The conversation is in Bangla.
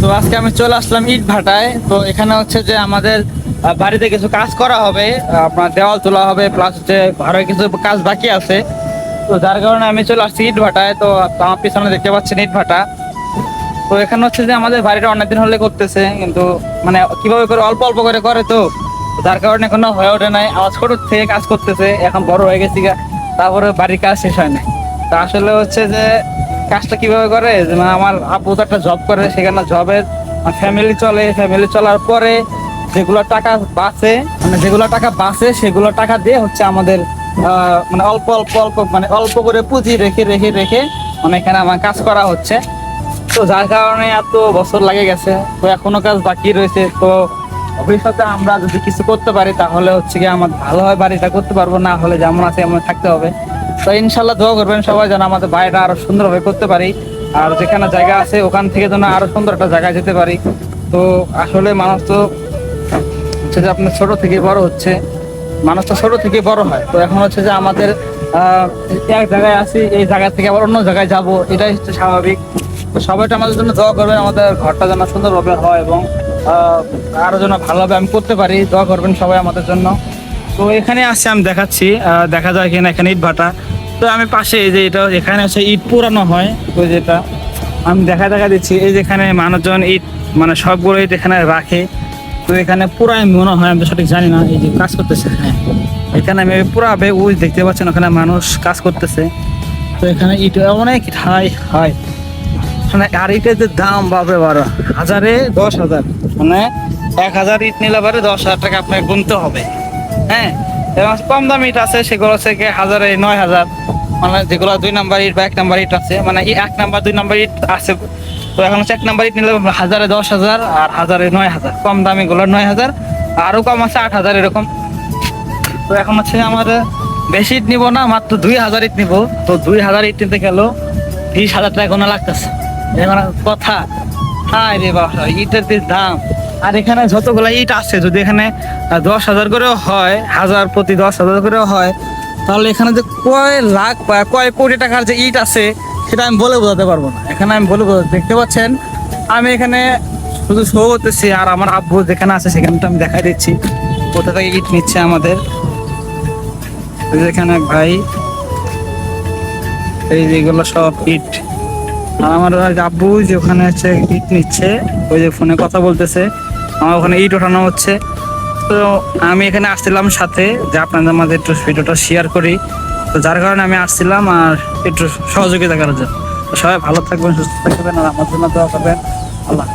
তো আজকে আমি চলে আসলাম ইট ভাটায় তো এখানে হচ্ছে যে আমাদের বাড়িতে কিছু কাজ করা হবে আপনার দেওয়াল তোলা হবে প্লাস হচ্ছে আরও কিছু কাজ বাকি আছে। তো যার কারণে আমি চলে আসছি ইট ভাটায় তো আমার পিছনে দেখতে পাচ্ছেন ইট ভাটা তো এখানে হচ্ছে যে আমাদের বাড়িটা অনেকদিন হলে করতেছে, কিন্তু মানে কীভাবে করে অল্প অল্প করে করে তো, যার কারণে এখনও হয়ে ওঠে নাই। আমার ছোট থেকে কাজ করতেছে, এখন বড় হয়ে গেছি তারপরে বাড়ির কাজ শেষ হয় নাই। তো আসলে হচ্ছে যে কাজটা কীভাবে করে? মানে আমার আপু তো একটা জব করে, সেখানে জবের ফ্যামিলি চলে। ফ্যামিলি চলার পরে যেগুলো টাকা বাঁচে মানে যেগুলো টাকা বাঁচে, সেগুলো টাকা দিয়ে হচ্ছে আমাদের মানে অল্প অল্প অল্প মানে অল্প করে পুঁজি রেখে রেখে রেখে মানে এখানে আমার কাজ করা হচ্ছে। তো যার কারণে এত বছর লাগে গেছে, তো এখনও কাজ বাকি রয়েছে। তো ভবিষ্যতে আমরা যদি কিছু করতে পারি, তাহলে হচ্ছে কি আমার ভালো হয়, বাড়িটা করতে পারব। না হলে যেমন আছে, এমন থাকতে হবে। তো ইনশাল্লাহ দোয়া করবেন সবাই যেন আমাদের বাড়িটা আরও সুন্দরভাবে করতে পারি। আর যেখানে জায়গা আছে, ওখান থেকে যেন আরও সুন্দর একটা জায়গায় যেতে পারি। তো আসলে মানুষ তো হচ্ছে যে আপনার ছোট থেকে বড় হচ্ছে। মানুষ তো ছোট থেকে বড় হয়। তো এখন হচ্ছে যে আমাদের এক জায়গায় আছি, এই জায়গা থেকে আবার অন্য জায়গায় যাব, এটাই হচ্ছে স্বাভাবিক। তো সবাইটা আমাদের জন্য দোয়া করবেন, আমাদের ঘরটা যেন সুন্দরভাবে হয় এবং আরও যেন ভালোভাবে আমি করতে পারি। দোয়া করবেন সবাই আমাদের জন্য। তো এখানে আসছে আমি দেখাচ্ছি দেখা যায় কিনা এখানে ইট ভাটা। তো আমি পাশে এই যে এটা, এখানে হচ্ছে ইট পুরানো হয় ওই যেটা আমি দেখা দেখা দিচ্ছি, এই যেখানে মানুষজন ইট মানে সবগুলো ইট এখানে রাখে। তো এখানে পুরাই মনে হয়, আমি তো সঠিক জানি না, এই যে কাজ করতেছে হ্যাঁ এখানে আমি পুরাবে ওই দেখতে পাচ্ছেন ওখানে মানুষ কাজ করতেছে। তো এখানে ইট অনেক হাই হয় মানে আর ইটের যে দাম, বাপরে বারো, হাজারে দশ হাজার। মানে এক হাজার ইট নিলে পারে দশ হাজার টাকা আপনাকে গুনতে হবে। হ্যাঁ কম দাম ইট আছে, সেগুলো থেকে হাজারে নয় হাজার। মানে যেগুলো দুই নাম্বার ইট বা এক নাম্বার ইট আছে মানে এক নাম্বার, দুই নাম্বার ইট আছে। তো এখন হচ্ছে এক নাম্বার ইট নিলে হাজারে দশ হাজার আর হাজারে নয় হাজার। কম দামি গুলো নয় হাজার আরও কম আছে আট হাজার এরকম। তো এখন হচ্ছে আমার বেশি ইট নিবো না, মাত্র দুই হাজার ইট নিবো। তো দুই হাজার ইট নিতে গেল, বিশ হাজার টাকা কোনো লাগতেছে। কথা হাই রে বাবা, ইটের যে দাম। আর এখানে যতগুলো ইট আছে, যদি এখানে দশ হাজার করেও হয়, হাজার প্রতি দশ হাজার করেও হয়, তাহলে এখানে যে কয় লাখ বা কয় কোটি টাকার যে ইট আছে, সেটা আমি বলে বোঝাতে পারব না। এখানে আমি বলে বোঝাতে, দেখতে পাচ্ছেন? আমি এখানে শুধু শো করতেছি, আর আমার আব্বু যেখানে আছে সেখানটা আমি দেখাই দিচ্ছি। কোথা থেকে ইট নিচ্ছে আমাদের? এখানে ভাই, এই যেগুলো সব ইট। আর আমার আব্বু যে ওখানে হচ্ছে ইট নিচ্ছে, ওই যে ফোনে কথা বলতেছে, আমার ওখানে ইট ওঠানো হচ্ছে। তো আমি এখানে আসছিলাম সাথে যে আপনাদের মাঝে একটু ভিডিওটা শেয়ার করি। তো যার কারণে আমি আসছিলাম আর একটু সহযোগিতা করার জন্য। সবাই ভালো থাকবেন, সুস্থ থাকবেন আর আমার জন্য দোয়া করবেন। আল্লাহ।